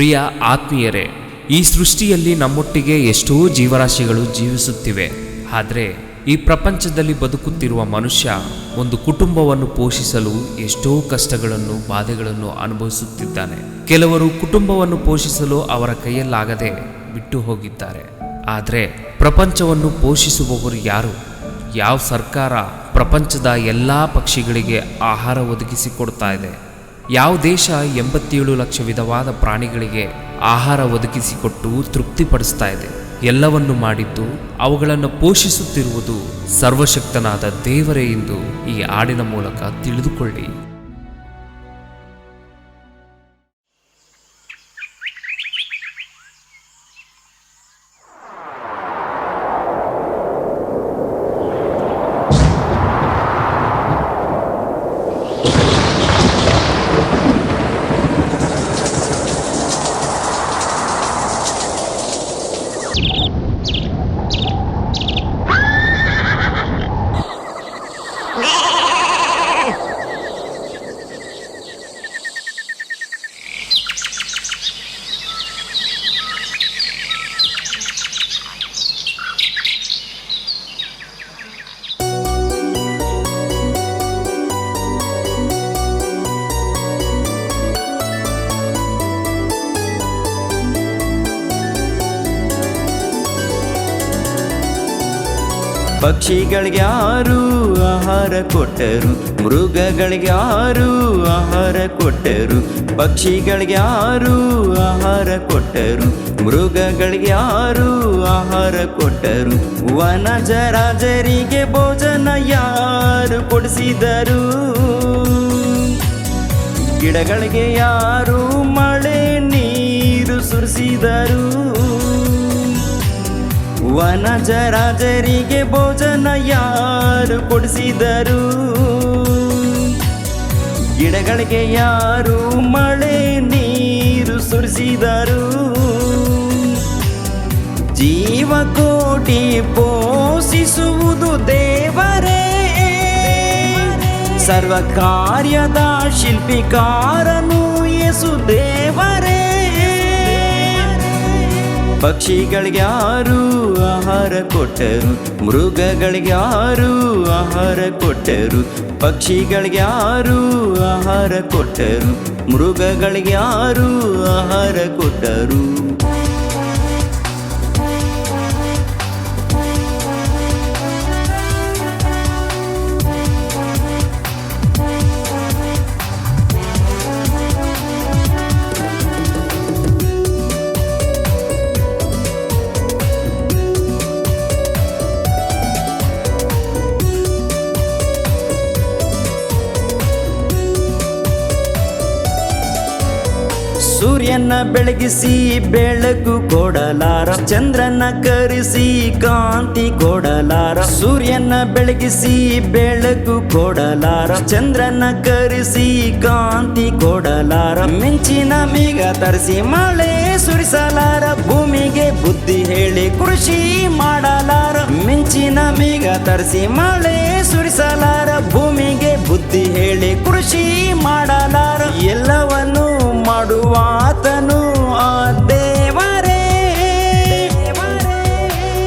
ಪ್ರಿಯ ಆತ್ಮೀಯರೇ, ಈ ಸೃಷ್ಟಿಯಲ್ಲಿ ನಮ್ಮೊಟ್ಟಿಗೆ ಎಷ್ಟೋ ಜೀವರಾಶಿಗಳು ಜೀವಿಸುತ್ತಿವೆ. ಆದರೆ, ಈ ಪ್ರಪಂಚದಲ್ಲಿ ಬದುಕುತ್ತಿರುವ ಮನುಷ್ಯ ಒಂದು ಕುಟುಂಬವನ್ನು ಪೋಷಿಸಲು ಎಷ್ಟೋ ಕಷ್ಟಗಳನ್ನು, ಬಾಧೆಗಳನ್ನು ಅನುಭವಿಸುತ್ತಿದ್ದಾನೆ. ಕೆಲವರು ಕುಟುಂಬವನ್ನು ಪೋಷಿಸಲು ಅವರ ಕೈಯಲ್ಲಾಗದೆ ಬಿಟ್ಟು ಹೋಗಿದ್ದಾರೆ. ಆದರೆ, ಪ್ರಪಂಚವನ್ನು ಪೋಷಿಸುವವರು ಯಾರು? ಯಾವ ಸರ್ಕಾರ ಪ್ರಪಂಚದ ಎಲ್ಲ ಪಕ್ಷಿಗಳಿಗೆ ಆಹಾರ ಒದಗಿಸಿಕೊಡ್ತಾ ಇದೆ. ಯಾವ ದೇಶ ಎಂಬತ್ತೇಳು ಲಕ್ಷ ವಿಧವಾದ ಪ್ರಾಣಿಗಳಿಗೆ ಆಹಾರ ಒದಗಿಸಿಕೊಟ್ಟು ತೃಪ್ತಿಪಡಿಸ್ತಾ ಇದೆ? ಎಲ್ಲವನ್ನು ಮಾಡಿದ್ದು ಅವುಗಳನ್ನು ಪೋಷಿಸುತ್ತಿರುವುದು ಸರ್ವಶಕ್ತನಾದ ದೇವರೇ ಎಂದು ಈ ಹಾಡಿನ ಮೂಲಕ ತಿಳಿದುಕೊಳ್ಳಿ. ಪಕ್ಷಿಗಳಿಗ್ಯಾರು ಆಹಾರ ಕೊಟ್ಟರು, ಮೃಗಗಳಿಗ್ಯಾರು ಆಹಾರ ಕೊಟ್ಟರು, ಪಕ್ಷಿಗಳಿಗ್ಯಾರು ಆಹಾರ ಕೊಟ್ಟರು, ಮೃಗಗಳಿಗ್ಯಾರು ಆಹಾರ ಕೊಟ್ಟರು. ವನಜರಾಜರಿಗೆ ಭೋಜನ ಯಾರು ಕೊಡಿಸಿದರು? ಗಿಡಗಳಿಗೆ ಯಾರು ಮಳೆ ನೀರು ಸುರಿಸಿದರು? ವನಜರಾಜರಿಗೆ ಭೋಜನ ಯಾರು ಕೊಡಿಸಿದರು? ಗಿಡಗಳಿಗೆ ಯಾರು ಮಳೆ ನೀರು ಸುರಿಸಿದರು? ಜೀವಕೋಟಿ ಪೋಷಿಸುವುದು ದೇವರೇ. ಸರ್ವ ಕಾರ್ಯದ ಶಿಲ್ಪಿಕಾರನು ಯೇಸು ದೇವರೇ. ಪಕ್ಷಿಗಳಿಗ್ಯಾರು ಆಹಾರ ಕೊಟ್ಟರು ಮೃಗಗಳಿಗ್ಯಾರು ಆಹಾರ ಕೊಟ್ಟರು ಪಕ್ಷಿಗಳಿಗ್ಯಾರು ಆಹಾರ ಕೊಟ್ಟರು ಮೃಗಗಳಿಗ್ಯಾರು ಆಹಾರ ಕೊಟ್ಟರು. ಸೂರ್ಯನ ಬೆಳಗಿಸಿ ಬೆಳಕು ಕೊಡಲಾರ. ಚಂದ್ರನ ಕರೆಸಿ ಕಾಂತಿ ಕೊಡಲಾರ. ಸೂರ್ಯನ ಬೆಳಗಿಸಿ ಬೆಳಕು ಕೊಡಲಾರ. ಚಂದ್ರನ ಕರೆಸಿ ಕಾಂತಿ ಕೊಡಲಾರ. ಮಿಂಚಿನ ಮೀಗ ತರಿಸಿ ಮಳೆ ಸುರಿಸಲಾರ. ಭೂಮಿಗೆ ಬುದ್ಧಿ ಹೇಳಿ ಕೃಷಿ ಮಾಡಲಾರ. ಮಿಂಚಿನ ಮೀಗ ತರಿಸಿ ಮಳೆ ಸುರಿಸಲಾರ. ಭೂಮಿಗೆ ಬುದ್ಧಿ ಹೇಳಿ ಕೃಷಿ ಮಾಡಲಾರ. ಎಲ್ಲವನ್ನು ಮಾಡುವಾತನು ಆ ದೇವರೇ.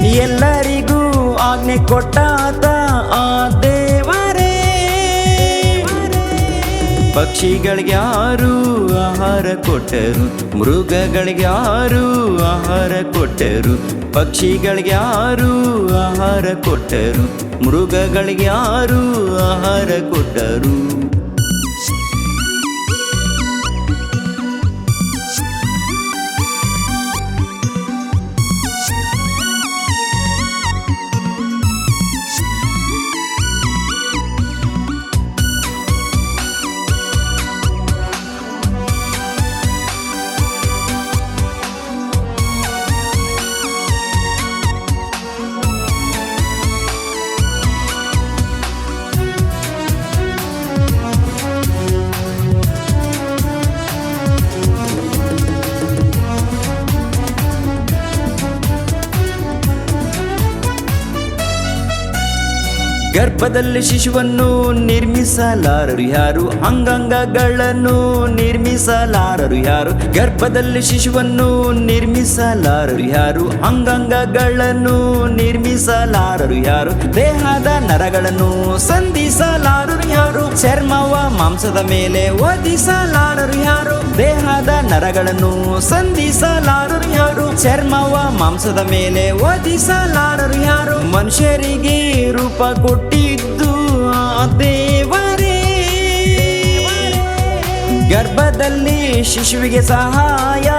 ಎಲ್ಲರಿಗೂ ಆಜ್ಞೆ ಕೊಟ್ಟಾತ ಆ ದೇವರೇ. ಪಕ್ಷಿಗಳಿಗ್ಯಾರು ಆಹಾರ ಕೊಟ್ಟರು? ಮೃಗಗಳಿಗ್ಯಾರು ಆಹಾರ ಕೊಟ್ಟರು? ಪಕ್ಷಿಗಳಿಗ್ಯಾರು ಆಹಾರ ಕೊಟ್ಟರು? ಮೃಗಗಳಿಗ್ಯಾರು ಆಹಾರ ಕೊಟ್ಟರು? ಗರ್ಭದಲ್ಲಿ ಶಿಶುವನ್ನು ನಿರ್ಮಿಸಲಾರರು ಯಾರು? ಅಂಗಾಂಗಗಳನ್ನು ನಿರ್ಮಿಸಲಾರರು ಯಾರು? ಗರ್ಭದಲ್ಲಿ ಶಿಶುವನ್ನು ನಿರ್ಮಿಸಲಾರರು ಯಾರು? ಅಂಗಾಂಗಗಳನ್ನು ನಿರ್ಮಿಸಲಾರರು ಯಾರು? ದೇಹದ ನರಗಳನ್ನು ಸಂಧಿಸಲಾರರು ಯಾರು? ಚರ್ಮವ ಮಾಂಸದ ಮೇಲೆ ಒದಿಸಲಾರರು ಯಾರು? ದೇಹದ ನರಗಳನ್ನು ಸಂಧಿಸಲಾರರು ಯಾರು? ಚರ್ಮವ ಮಾಂಸದ ಮೇಲೆ ಒದಿಸಲಾರರು ಯಾರು? ಮನುಷ್ಯರಿಗೆ ರೂಪ ಕೊಟ್ಟಿದ್ದು ಆ ದೇವರೇ. ಗರ್ಭದಲ್ಲಿ ಶಿಶುವಿಗೆ ಸಹಾಯ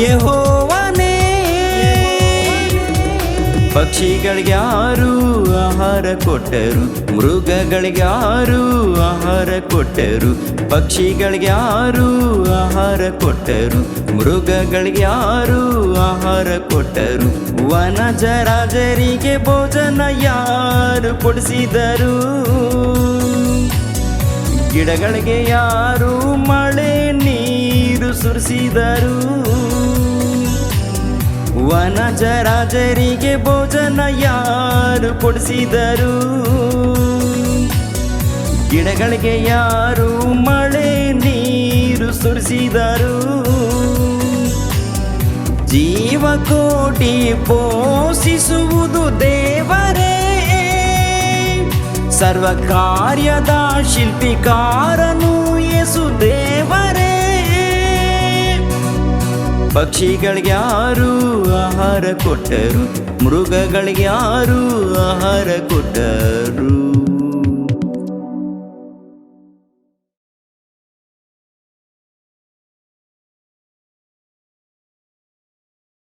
ಯೆಹೋವನೇ ಪಕ್ಷಿಗಳಿಗೆ ಯಾರು ಆಹಾರ ಕೊಟ್ಟರು ಮೃಗಗಳಿಗೆ ಯಾರು ಆಹಾರ ಕೊಟ್ಟರು ಪಕ್ಷಿಗಳಿಗೆ ಯಾರು ಆಹಾರ ಕೊಟ್ಟರು ಮೃಗಗಳಿಗೆ ಯಾರು ಆಹಾರ ಕೊಟ್ಟರು. ವನಜರಾಜರಿಗೆ ಭೋಜನ ಯಾರು ಕೊಡಿಸಿದರು? ಗಿಡಗಳಿಗೆ ಯಾರು ಮಳೆ ನೀರು ಸುರಿಸಿದರು? ವನಜರಾಜರಿಗೆ ಭೋಜನ ಯಾರು ಕೊಡಿಸಿದರು? ಗಿಡಗಳಿಗೆ ಯಾರು ಮಳೆ ನೀರು ಸುರಿಸಿದರು? ಜೀವಕೋಟಿ ಪೋಷಿಸುವುದು ದೇವರೇ. ಸರ್ವ ಕಾರ್ಯದ ಶಿಲ್ಪಿಕಾರನು ಯೇಸು ದೇವರೇ. ಪಕ್ಷಿಗಳಿಗೆ ಯಾರು ಆಹಾರ ಕೊಟ್ಟರು? ಮೃಗಗಳಿಗೆ ಯಾರು ಆಹಾರ ಕೊಟ್ಟರು?